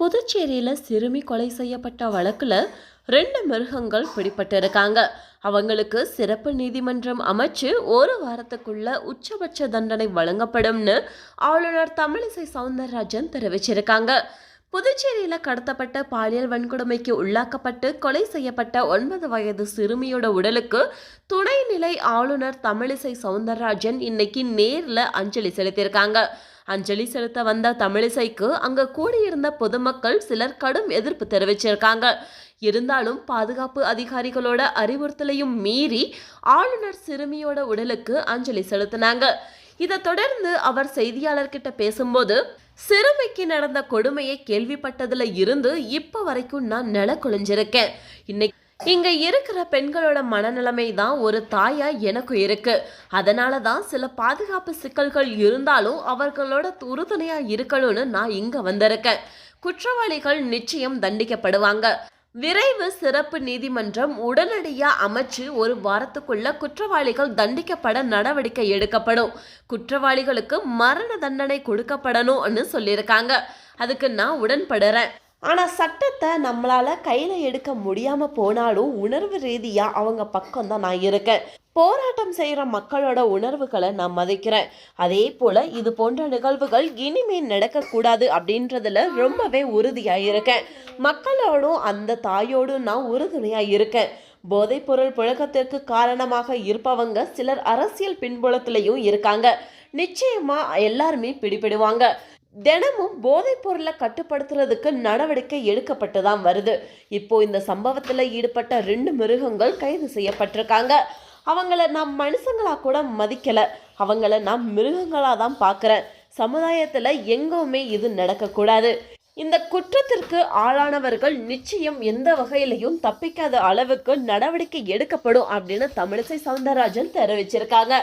புதுச்சேரியில் சிறுமி கொலை செய்யப்பட்ட வழக்கில் ரெண்டு மிருகங்கள் பிடிபட்டிருக்காங்க. அவங்களுக்கு சிறப்பு நீதிமன்றம் அமைச்சு ஒரு வாரத்துக்குள்ள உச்சபட்ச தண்டனை வழங்கப்படும்னு ஆளுநர் தமிழிசை சவுந்தரராஜன் தெரிவிச்சிருக்காங்க. புதுச்சேரியில் கடத்தப்பட்ட பாலியல் வன்கொடுமைக்கு உள்ளாக்கப்பட்டு கொலை செய்யப்பட்ட ஒன்பது வயது சிறுமியோட உடலுக்கு துணைநிலை ஆளுநர் தமிழிசை சவுந்தரராஜன் இன்னைக்கு நேரில் அஞ்சலி செலுத்தியிருக்காங்க. அஞ்சலி செலுத்த வந்த தமிழிசைக்கு அங்க கூடியிருந்த பொதுமக்கள் சிலர் கடும் எதிர்ப்பு தெரிவிச்சிருக்காங்க. இருந்தாலும் பாதுகாப்பு அதிகாரிகளோட அறிவுறுத்தலையும் மீறி ஆளுநர் சிறுமியோட உடலுக்கு அஞ்சலி செலுத்தினாங்க. இதை தொடர்ந்து அவர் செய்தியாளர்கிட்ட பேசும்போது சிறுமிக்கு நடந்த கொடுமையை கேள்விப்பட்டதுல இருந்து இப்ப வரைக்கும் நான் நில குளிஞ்சிருக்கேன் இன்னைக்கு இங்க இருக்கிற பெண்களோட மனநிலைமை தான் ஒரு தாயா எனக்கும் இருக்கு. அதனால தான் சில பாதுகாப்பு சிக்கல்கள் இருந்தாலும் அவர்களோட உறுதுணையா இருக்கணும்னு நான் இங்க வந்திருக்கேன். குற்றவாளிகள் நிச்சயம் தண்டிக்கப்படுவாங்க. விரைவு சிறப்பு நீதிமன்றம் உடனடியாக அமைச்சு ஒரு வாரத்துக்குள்ள குற்றவாளிகள் தண்டிக்கப்பட நடவடிக்கை எடுக்கப்படும். குற்றவாளிகளுக்கு மரண தண்டனை கொடுக்கப்படணும்னு சொல்லியிருக்காங்க. அதுக்கு நான் உடன்படுறேன். ஆனால் சட்டத்தை நம்மளால் கையில் எடுக்க முடியாமல் போனாலும் உணர்வு ரீதியாக அவங்க பக்கம் தான் நான் இருக்கேன். போராட்டம் செய்கிற மக்களோட உணர்வுகளை நான் மதிக்கிறேன். அதே போல் இது போன்ற நிகழ்வுகள் இனிமேல் நடக்கக்கூடாது அப்படின்றதுல ரொம்பவே உறுதியாக இருக்கேன். மக்களோடும் அந்த தாயோடும் நான் உறுதுணையாக இருக்கேன். போதைப்பொருள் புழக்கத்திற்கு காரணமாக இருப்பவங்க சிலர் அரசியல் பின்புலத்திலையும் இருக்காங்க. நிச்சயமா எல்லாருமே பிடிபடுவாங்க. தினமும் போதைப் பொருளை கட்டுப்படுத்துறதுக்கு நடவடிக்கை எடுக்கப்பட்டு தான் வருது. இப்போ இந்த சம்பவத்தில் ஈடுபட்ட ரெண்டு மிருகங்கள் கைது செய்யப்பட்டிருக்காங்க. அவங்கள நான் மனுஷங்களாக கூட மதிக்கலை. அவங்கள நான் மிருகங்களாக தான் பார்க்குறேன் சமுதாயத்தில் எங்குமே இது நடக்கக்கூடாது. இந்த குற்றத்திற்கு ஆளானவர்கள் நிச்சயம் எந்த வகையிலையும் தப்பிக்காத அளவுக்கு நடவடிக்கை எடுக்கப்படும் அப்படின்னு தமிழிசை சவுந்தரராஜன் தெரிவிச்சிருக்காங்க.